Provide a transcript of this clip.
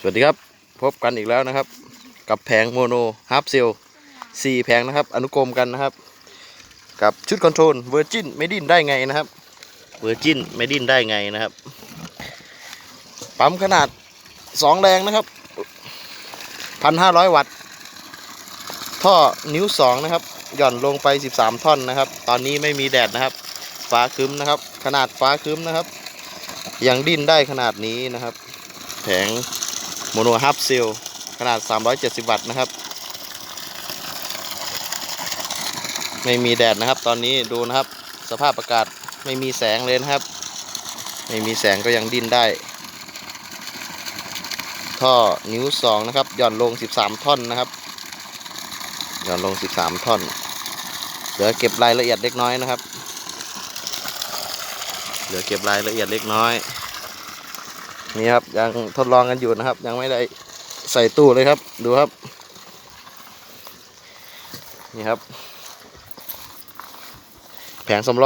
สวัสดีครับ พบกันอีกแล้วนะครับ กับแผงโมโนฮาร์ปเซลสี่แผงนะครับ อนุกรมกันนะครับ กับชุดคอนโทรลเวอร์จินไม่ดิ้นได้ไงนะครับเวอร์จินไม่ดิ้นได้ไงนะครับ ปั๊มขนาดสองแรงนะครับพันห้าร้อยวัตต์ ท่อนิ้วสองนะครับ หย่อนลงไป13ท่อนนะครับ ตอนนี้ไม่มีแดดนะครับ ฟ้าครึ้มนะครับ ขนาดฟ้าครึ้มนะครับ ยังดิ้นได้ขนาดนี้นะครับ แผง โมโนฮับเซลขนาด 370 วัตต์นะครับ ไม่มีแดดนะครับ ตอนนี้ดูนะครับ สภาพอากาศไม่มีแสงเลยนะครับ ไม่มีแสงก็ยังดิ้นได้ ท่อนิ้วสองนะครับ หย่อนลง 13 ท่อนนะครับ หย่อนลง 13 ท่อน เหลือเก็บรายละเอียดเล็กน้อยนะครับ เหลือเก็บรายละเอียดเล็กน้อย นี่ครับยังทดลองกันอยู่นะครับ ยังไม่ได้ใส่ตู้เลยครับ ดูครับ นี่ครับ แผงสำรอง